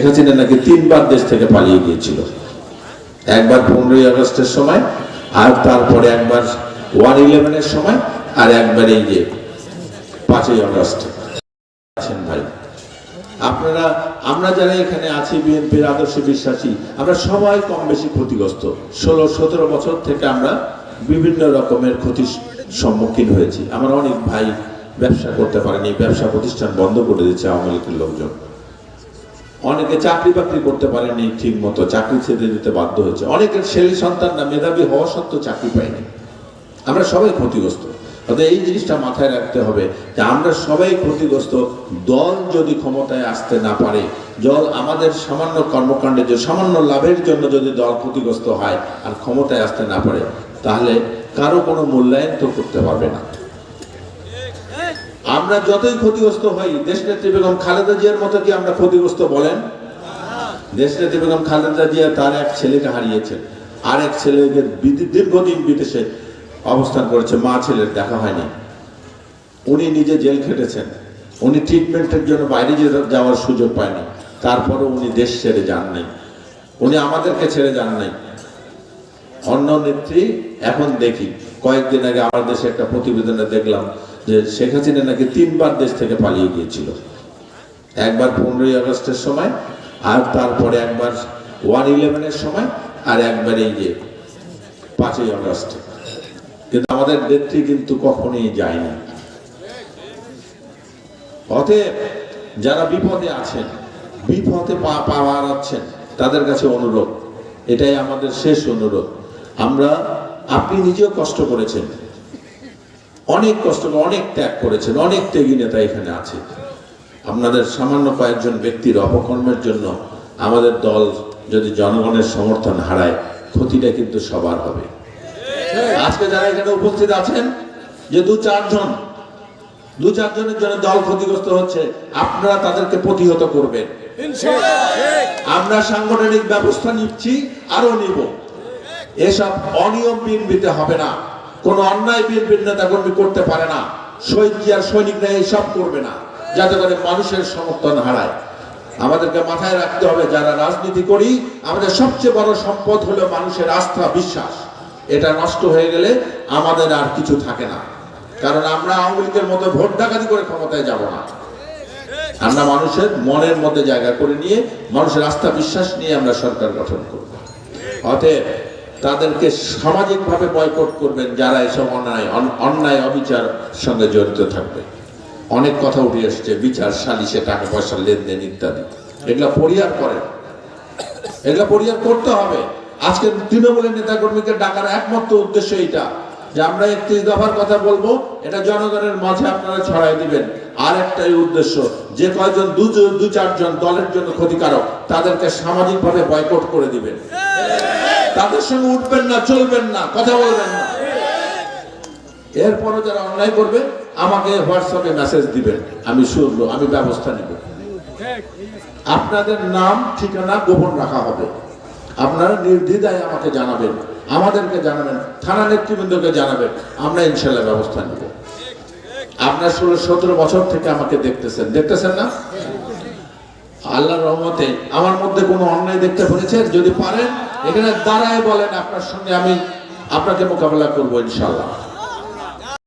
শেখ হাসিনা নাকি তিনবার দেশ থেকে পালিয়ে গিয়েছিল। একবার পনেরোই আগস্টের সময়, আর তারপরে একবার ওয়ান ইলেভেনের সময়, আর একবার এই যে পাঁচই আগস্ট। আছেন ভাই, আপনারা, আমরা যারা এখানে আছি, বিএনপির আদর্শ বিশ্বাসী, আমরা সবাই কম বেশি ক্ষতিগ্রস্ত। ষোলো, সতেরো বছর থেকে আমরা বিভিন্ন রকমের ক্ষতির সম্মুখীন হয়েছি। আমার অনেক ভাই ব্যবসা করতে পারেনি, ব্যবসা প্রতিষ্ঠান বন্ধ করে দিচ্ছে আওয়ামী লীগের লোকজন। অনেকে চাকরি বাকরি করতে পারেনি ঠিক মতো, চাকরি ছেড়ে দিতে বাধ্য হয়েছে। অনেকের ছেলে সন্তানরা মেধাবী হওয়া সত্ত্বেও চাকরি পায়নি। আমরা সবাই ক্ষতিগ্রস্ত। অর্থাৎ এই জিনিসটা মাথায় রাখতে হবে যে আমরা সবাই ক্ষতিগ্রস্ত। দল যদি ক্ষমতায় আসতে না পারে, দল আমাদের সামান্য কর্মকাণ্ডের যে সামান্য লাভের জন্য যদি দল ক্ষতিগ্রস্ত হয় আর ক্ষমতায় আসতে না পারে, তাহলে কারও কোনো মূল্যায়ন তো করতে পারবে না। আমরা যতই ক্ষতিগ্রস্ত হই, দেশনেত্রী বেগম খালেদা জিয়ার মতো কি আমরা ক্ষতিগ্রস্ত বলেন? দেশনেত্রী বেগম খালেদা জিয়া তার এক ছেলেকে হারিয়েছেন আর এক ছেলেকে দীর্ঘদিন বিদেশে অবস্থান করেছে, মা ছেলের দেখা হয়নি। উনি নিজে জেল খেটেছেন। উনি ট্রিটমেন্টের জন্য বাইরে যাওয়ার সুযোগ পায়নি। তারপরে উনি দেশ ছেড়ে যান নাই উনি আমাদেরকে ছেড়ে যান নাই অন্য নেত্রী, এখন দেখি। কয়েকদিন আগে আমার দেশে একটা প্রতিবেদনে দেখলাম যে শেখ হাসিনা নাকি তিনবার দেশ থেকে পালিয়ে গিয়েছিল। একবার পনেরোই আগস্টের সময়, আর তারপরে একবার ওয়ান ইলেভেনের সময়, আর একবার এই যে পাঁচই আগস্ট। কিন্তু আমাদের নেত্রী কিন্তু কখনোই যায়নি। অতএব যারা বিপদে আছেন, বিপদে পা পাওয়ার আছেন তাদের কাছে অনুরোধ, এটাই আমাদের শেষ অনুরোধ। আমরা, আপনি নিজেও কষ্ট করেছেন। অনেক কষ্ট করে অনেক ত্যাগ করেছেন অনেক ত্যাগী নেতা এখানে আছে। আপনাদের সামান্য কয়েকজন ব্যক্তির অপকর্মের জন্য আমাদের দল যদি জনগণের সমর্থন হারায় ক্ষতিটা কিন্তু সবার হবে। আজকে যারা এখানে উপস্থিত আছেন যে দু চারজন দু চারজনের জন্য দল ক্ষতিগ্রস্ত হচ্ছে আপনারা তাদেরকে প্রতিহত করবেন। আমরা সাংগঠনিক ব্যবস্থা নিচ্ছি আরও নিব। এসব অনিয়ম বিএনপিতে হবে না। কোন অন্যায় বিএনপির নেতা কর্মী করতে পারে না। শহীদ জিয়ার সৈনিকরা এইসব করবে না, যাতে করে মানুষের সমর্থন হারায়। আমাদেরকে মাথায় রাখতে হবে, যারা রাজনীতি করি, আমাদের সবচেয়ে বড় সম্পদ হলো মানুষের আস্থা, বিশ্বাস। এটা নষ্ট হয়ে গেলে আমাদের আর কিছু থাকে না। কারণ আমরা আওয়ামী লীগের মতো ভোট ডাকাতি করে ক্ষমতায় যাব না। আমরা মানুষের মনের মধ্যে জায়গা করে নিয়ে, মানুষের আস্থা, বিশ্বাস নিয়ে আমরা সরকার গঠন করব। অতএব তাদেরকে সামাজিকভাবে বয়কট করবেন যারা এসব অন্যায় অন্যায় অবিচার সঙ্গে জড়িত থাকবে। অনেক কথা উঠে এসছে, বিচার, সালিশে টাকা পয়সা, লেনদেন ইত্যাদি। এগুলা পরিহার করেন। এগুলা পরিহার করতে হবে। আজকে তৃণমূলের নেতাকর্মীকে ডাকার একমাত্র উদ্দেশ্য এইটা, যে আমরা একত্রিশ দফার কথা বলব, এটা জনগণের মাঝে আপনারা ছড়াই দিবেন। আর একটাই উদ্দেশ্য, যে কয়জন দু দু চারজন দলের জন্য ক্ষতিকারক, তাদেরকে সামাজিকভাবে বয়কট করে দিবেন। তাদের সঙ্গে উঠবেন না, চলবেন না, কথা বলবেন না। এরপরও যারা অন্যায় করবে, আমাকে হোয়াটসঅ্যাপে মেসেজ দিবেন। আমি শুনব, আমি ব্যবস্থা নিব। আপনাদের নাম, ঠিকানা গোপন রাখা হবে। আপনারা নির্দ্বিধায় আমাকে জানাবেন। আমাদেরকে জানাবেন, থানা নেতৃবৃন্দকে জানাবেন। আমরা ইনশাল্লাহ ব্যবস্থা নিব। আপনার ষোলো সতেরো বছর থেকে আমাকে দেখতেছেন। দেখতেছেন না? আল্লাহর রহমতে আমার মধ্যে কোনো অন্যায় দেখতে পেরেছেন যদি পারেন, এখানে দাঁড়ায় বলেন আপনার সঙ্গে আমি আপনাকে মোকাবেলা করব ইনশাল্লাহ